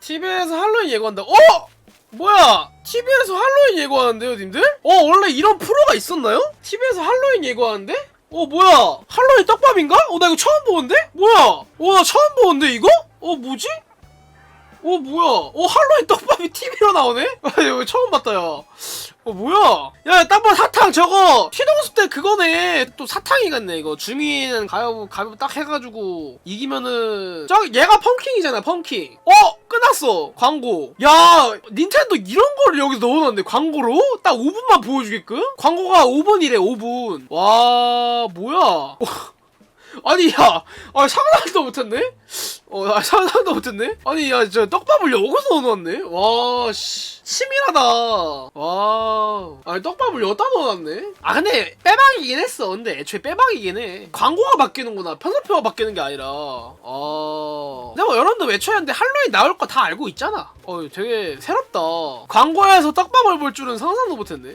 TV에서 할로윈 예고한다. 어? 뭐야? TV에서 할로윈 예고하는데요, 님들? 어, 원래 이런 프로가 있었나요? TV에서 할로윈 예고하는데? 어, 뭐야? 할로윈 떡밥인가? 어, 나 이거 처음 보는데? 뭐야? 어, 나 처음 보는데, 이거? 어, 뭐지? 어, 뭐야? 어, 할로윈 떡밥이 TV로 나오네? 아, 이거 처음 봤다, 야. 어, 뭐야? 야, 땀번 사탕 저거! 튀동수 때 그거네! 또 사탕이 같네, 이거. 주민 가위바위보, 가위바위보 딱 해가지고, 이기면은, 저, 얘가 펌킹이잖아, 펌킹. 어! 끝났어! 광고. 야, 닌텐도 이런 거를 여기서 넣어놨네, 광고로? 딱 5분만 보여주게끔? 광고가 5분이래, 5분. 와, 뭐야. 아니, 야, 아, 상상도 못했네? 어, 아, 상상도 못했네? 아니, 야, 저 떡밥을 여기서 넣어놨네? 와, 씨. 치밀하다. 와. 아니, 떡밥을 여기다 넣어놨네? 아, 근데 빼박이긴 했어. 근데 애초에 빼박이긴 해. 광고가 바뀌는구나. 편집표가 바뀌는 게 아니라. 아. 근데 뭐 여러분들 외쳐야 하는데 할로윈 나올 거 다 알고 있잖아. 어, 되게 새롭다. 광고에서 떡밥을 볼 줄은 상상도 못했네.